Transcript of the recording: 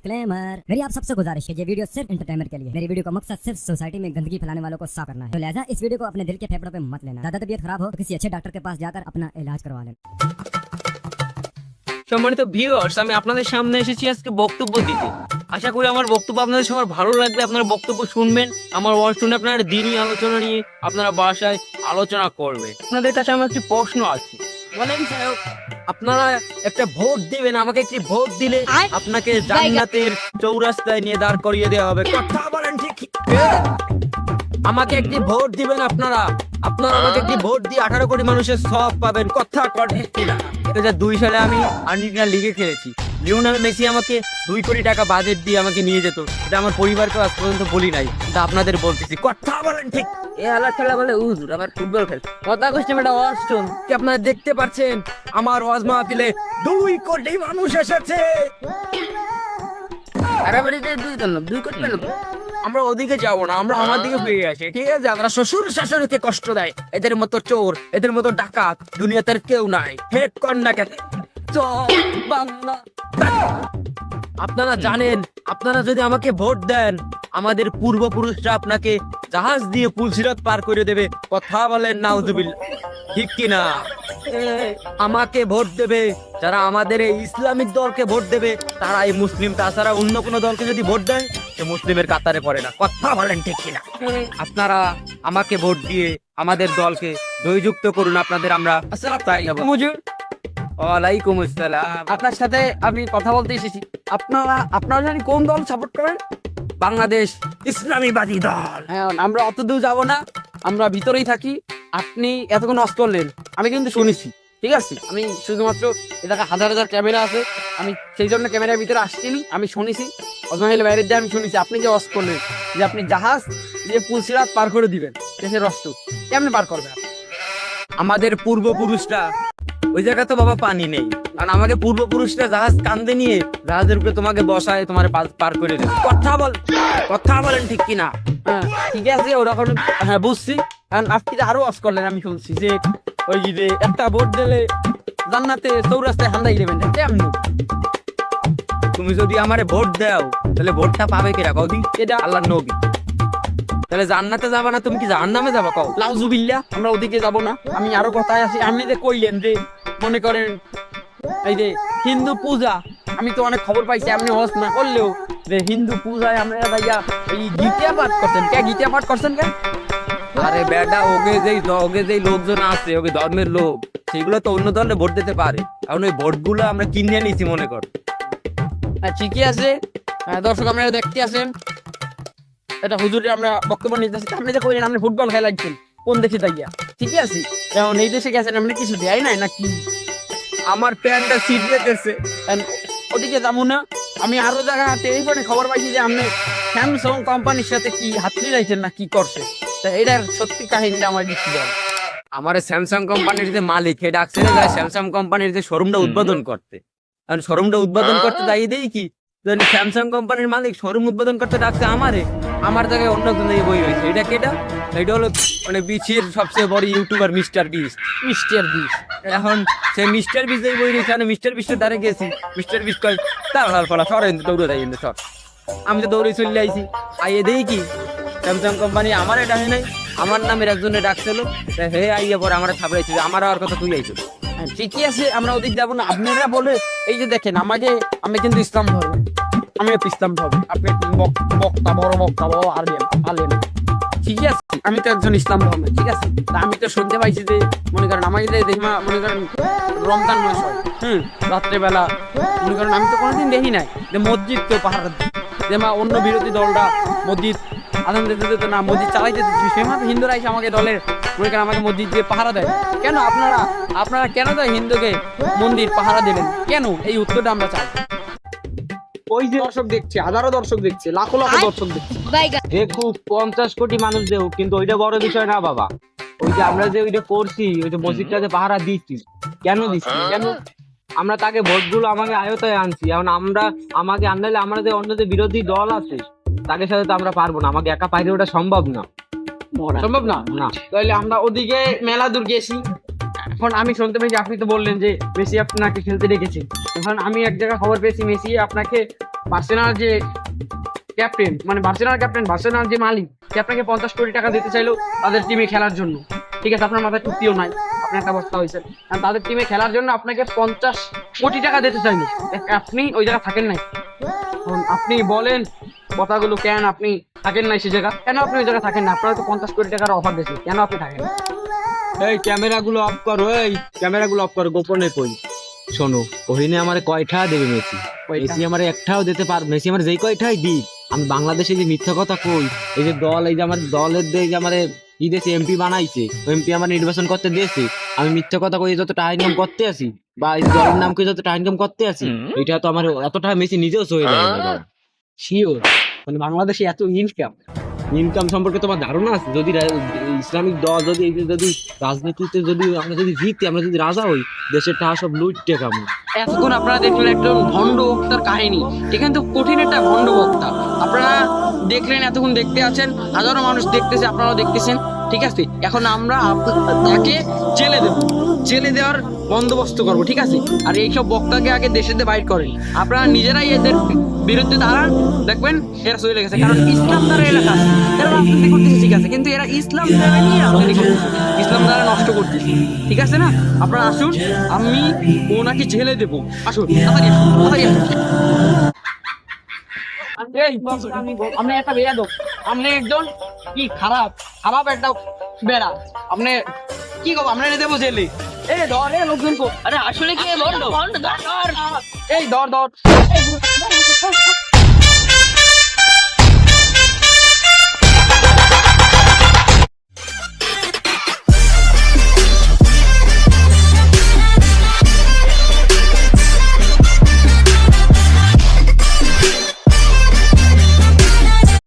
Disclaimer मेरी आप सबसे गुजारिश है ये वीडियो सिर्फ एंटरटेनमेंट के लिए है। मेरी वीडियो का मकसद सिर्फ सोसाइटी में गंदगी फैलाने वालों को साफ करना है तो लिहाजा इस वीडियो को अपने दिल के फेफड़ों पे मत लेना ज्यादा तबीयत खराब हो तो किसी अच्छे डॉक्टर के पास जाकर अपना इलाज करवा लेना সম্মানিত ভিউয়ার্স আমি আপনাদের সামনে এসেছি আজকে বক্তব্য দিতে আশা করি আমার বক্তব্য আপনাদের সবার ভালো লাগবে আপনারা বক্তব্য শুনবেন আমার ওয়ার্ড শুনে আপনারা দিনই আলোচনা নিয়ে আপনারা বাসায় আলোচনা করবে আপনাদের কাছে আমার একটি প্রশ্ন আছে বলেন আপনারা একটা ভোট দিবেন আমাকে একটি ভোট দিলে আপনাকে জান্নাতের চৌরাস্তায় নিয়ে দাঁড় করিয়ে দেওয়া হবে। কথা বলেন ঠিক আমাকে একটি ভোট দিবেন আপনারা। আপনারা আমাকে একটি ভোট দিয়ে আঠারো কোটি মানুষের সব পাবেন। কথা দু দুই সালে আমি আর্জেন্টিনা লিগে খেলেছি। লিওনাল মেসি আমাকে দুই কোটি টাকা বাজেট দিয়ে আমাকে নিয়ে যেত। এটা আমার পরিবারকে আজ পর্যন্ত বলি নাই আপনাদের বলতেছি। কথা বলেন ঠিক। এ খেলা বলে উজুর আবার ফুটবল খেল কথা অষ্টম। কি আপনারা দেখতে পাচ্ছেন? আমার ওয়াজ মাহফিলে দুই কোটি মানুষ এসেছে। আরে বাড়িতে দুই তো না, দুই কোটি আমরা ওদিকে যাব না আমরা আমার দিকে ফিরে আসি ঠিক আছে? আমরা শ্বশুর শাশুড়িকে কষ্ট দেয় এদের মতো চোর এদের মতো ডাকাত দুনিয়াতে কেউ নাই। হেড কর না কেন চল বাংলা আপনারা জানেন আপনারা যদি আমাকে ভোট দেন আমাদের পূর্বপুরুষরা আপনাকে জাহাজ দিয়ে পুলসিরাত পার করে দেবে। কথা বলেন নাউজুবিল্লাহ ঠিক কিনা? আমাকে ভোট দেবে যারা আমাদের এই ইসলামিক দলকে ভোট দেবে তারা এই মুসলিম তাছাড়া অন্য কোনো দলকে যদি ভোট দেয় সে মুসলিমের কাতারে পড়ে না। কথা বলেন ঠিক কিনা? আপনারা আমাকে ভোট দিয়ে আমাদের দলকে জয়যুক্ত করুন আপনাদের আমরা মুজুর ওয়ালাইকুম আসসালাম। আপনার সাথে আমি কথা বলতে এসেছি। আপনারা আপনারা জানি কোন দল সাপোর্ট করেন? বাংলাদেশ ইসলামীবাদী দল। হ্যাঁ আমরা অত দূর যাব না। আমরা ভিতরেই থাকি। আপনি এতক্ষণ অস করলেন আমি কিন্তু শুনেছি। ঠিক আছে? আমি শুধুমাত্র এলাকা হাজার হাজার ক্যামেরা আছে। আমি সেই জন্য ক্যামেরার ভিতরে আসছিনি আমি শুনেছি। অজমাইল বাইরের দিয়ে আমি শুনেছি। আপনি যে অস করলেন যে আপনি জাহাজ দিয়ে পুলসিরাত পার করে দিবেন দেশের অস্ত্র কেমনে পার করবেন? আমাদের পূর্বপুরুষরা ওই জায়গায় তো বাবা পানি নেই। কারণ আমাকে পূর্বপুরুষরা জাহাজ কান্দে নিয়ে জাহাজের উপরে তোমাকে বসায় তোমার পার করে দেবে কথা বল কথা বলেন ঠিক কিনা? হ্যাঁ। ঠিক আছে ওরকম হ্যাঁ বুঝছি। কারণ আপনি আরও অফ করলেন আমি শুনছি যে ওই যে একটা ভোট দিলে জান্নাতে চৌরাস্তায় হান্দাই দেবেন। কেমন? তুমি যদি আমারে ভোট দাও তাহলে ভোটটা পাবে কিরা? কদি এটা আল্লাহ নবী। তাহলে জান্নাতে যাবা না তুমি কি জাহান্নামে যাবা? কও। লাউজুবিল্লাহ আমরা ওদিকে যাব না। আমি আরও কথায় আছি। আপনি যে কইলেন যে মনে করেন এই যে হিন্দু পূজা আমি তো অনেক খবর পাইছি আপনি হস না করলেও যে হিন্দু পূজায় আমরা ভাইয়া এই গীতা পাঠ করছেন। কে গীতা পাঠ করছেন কে? আরে বেটা ওকে যেই ওকে যেই লোকজন আছে ওকে ধর্মের লোক সেগুলো তো অন্য দলে ভোট দিতে পারে। কারণ ওই ভোটগুলো আমরা কিনে নিয়েছি মনে কর। হ্যাঁ ঠিকই আছে। দর্শক আপনারা দেখতে আছেন। এটা হুজুরে আমরা বক্তব্য নিতে আসছি। আপনি যে কইলেন আপনি ফুটবল খেলাচ্ছেন কোন দেশে তাইয়া ঠিকই আছে। এখন এই দেশে গেছেন আপনি কিছু দেয় নাই নাকি? আমার প্যান্টটা সিট পেতেছে ওদিকে যাব না। আমি আরও জায়গায় টেলিফোনে খবর পাইছি যে আপনি স্যামসাং কোম্পানির সাথে কি হাত মিলাইছেন না কি করছে তা এটার সত্যি কাহিনীটা আমার কিছু বল। আমার স্যামসাং কোম্পানির যে মালিক হে ডাকছে যায় স্যামসাং কোম্পানির যে শোরুমটা উদ্বোধন করতে। কারণ শোরুমটা উদ্বোধন করতে যাই দেই কি? স্যামসাং কোম্পানির মালিক শোরুম উদ্বোধন করতে ডাকছে আমারে। আমার জায়গায় অন্য কোনো বই হয়েছে এটা কেটা? এটা হলো মানে বিচের সবচেয়ে বড় YouTuber mister Beast mister Beast এখন সে মিস্টার বিস এই বই রয়েছে মিস্টার বিস্টের দ্বারে গেছি মিস্টার বিস কয় তার ফলা সর দৌড়ে যাই সর। আমি তো দৌড়ে চলে আইছি আইয়ে দেই কি স্যামসাং কোম্পানি আমার এটা হয় নাই আমার নামের একজনে ডাকছিল হে আইয়ে পরে আমার থাপড়াইছে আমার আর কথা তুই আইছো। হ্যাঁ, ঠিকই আছে আমরা ওদিক যাব না আপনারা বলে এই যে দেখেন আমাকে আমি কিন্তু ইসলাম ধর্ম আমি ইসলাম ধর্ম। আপনি বক্তা বড় বক্তা বড় আলেম আলেম। ঠিকই আছে আমি তো একজন ইসলাম ধর্মে ঠিক আছে? তা আমি তো শুনতে পাইছি যে, মনে করেন আমাকে যে দেখমা মনে করেন রমজান মাস হয়, হুম? রাত্রেবেলা, মনে করেন আমি তো কোনোদিন দেখি নাই যে মসজিদ তো পাহাড় যে মা, অন্য বিরোধী দলটা মসজিদ, আদান দিতে দিতে না, মসজিদ চালাইতে দিচ্ছি। সে মাত্র হিন্দুরা এসে আমাকে দলের, মনে করেন আমাকে মসজিদ দিয়ে পাহারা দেয়। কেন আপনারা আপনারা কেন তো হিন্দুকে মন্দির পাহারা দেবেন? কেন? এই উত্তরটা আমরা চাই। ওই যে দর্শক দেখছে হাজারো দর্শক দেখছে লাখো লাখো দর্শক দেখছে। দেখুক পঞ্চাশ কোটি মানুষ কিন্তু ওইটা বড় বিষয় না বাবা। ওই যে আমরা যে ওইটা করছি ওই যে মসজিদটা যে পাহারা দিচ্ছি কেন দিচ্ছি? কেন? আমরা তাকে ভোটগুলো আমাকে আয়তায় আনছি। এখন আমরা আমাকে আনলে আমরা যে অন্য যে বিরোধী দল আছে তাদের সাথে তো আমরা পারব না। আমাকে একা পাইলে ওটা সম্ভব না। সম্ভব না? না তাহলে আমরা ওদিকে মেলা দূর গেছি এখন আমি শুনতে পেয়েছি, আপনি তো বললেন যে মেসি আপনাকে খেলতে রেখেছেন এখন আমি এক জায়গায় খবর পেয়েছি, মেসি আপনাকে বার্সেলোনার যে ক্যাপ্টেন মানে বার্সেলোনার ক্যাপ্টেন, বার্সেলোনার যে মালিক যে আপনাকে পঞ্চাশ কোটি টাকা দিতে চাইলো তাদের টিমে খেলার জন্য। ঠিক আছে, আপনার মাথায় টুপিও নাই, আপনার একটা অবস্থা হয়েছে। কারণ তাদের টিমে খেলার জন্য আপনাকে পঞ্চাশ কোটি টাকা দিতে চাইলো। আপনি ওই জায়গায় থাকেন নাই। আপনি বলেন, কথাগুলো কেন আপনি থাকেন নাই সে জায়গা কেন আপনি ওই জায়গায় থাকেন না? আপনারা তো পঞ্চাশ কোটি টাকার অফার দিয়েছেন, কেন আপনি থাকেন না? এই ক্যামেরা গুলো অফ করো এই ক্যামেরা গুলো অফ করো গোপনে কই। শোনো ওহিনে আমার কয়টা দেবে মেসি? মেসি আমার একটাও দিতে পার মেসি আমার যেই কয়টাই দি আমি বাংলাদেশে যে মিথ্যা কথা কই এই যে দল এই যে আমার দলের যে- আমার ই দেশে এমপি বানাইছে এমপি আমার নির্বাচন করতে দিয়েছে আমি মিথ্যা কথা কই যত টাকা ইনকাম করতে আসি বা এই দলের নাম নামকে যত টাকা ইনকাম করতে আসি এটা তো আমার এতটা মেসি নিজেও সয়ে যায় শিওর মানে বাংলাদেশে এত ইনকাম ইনকাম সম্পর্কে তোমার ধারণা আছে? যদি ইসলামিক দল যদি যদি রাজনীতিতে যদি আমরা যদি জিতি, আমরা যদি রাজা হই দেশের টাকা সব লুটতে কামো এতক্ষণ আপনারা দেখলেন একজন ভণ্ড বক্তার কাহিনী। এখানে তো কঠিন একটা ভণ্ড বক্তা আপনারা দেখলেন, এতক্ষণ দেখতে আছেন, হাজারো মানুষ দেখতেছে, আপনারাও দেখতেছেন। ঠিক আছে? এখন আমরা তাকে জেলে দেব। জেলে দেওয়ার বন্দোবস্ত করব ঠিক আছে? আর এইসব বক্তাকে আগে দেশে দিয়ে বাইর করেন। আপনারা নিজেরাই এদের বিরুদ্ধে দাঁড়ান। দেখবেন এরা চলে গেছে। কারণ ইসলাম দ্বারা এরা কাজ এরা রাজনীতি করতেছে ঠিক আছে? কিন্তু এরা ইসলাম দ্বারা নিয়ে রাজনীতি করতেছে। ইসলাম দ্বারা নষ্ট করতেছে। ঠিক আছে না? আপনারা আসুন আমি ওনাকে জেলে দেবো। আসুন তাড়াতাড়ি আসুন তাড়াতাড়ি আসুন। এই, একটা বেড়া দো আপনি একজন কি খারাপ? খারাপ একটা বেড়া আপনি কি করব? আমরা এনে দেবো জেলে। এ ধর এ লোকজন কো আরে আসলে কি বন্ধ? এই ধর ধর।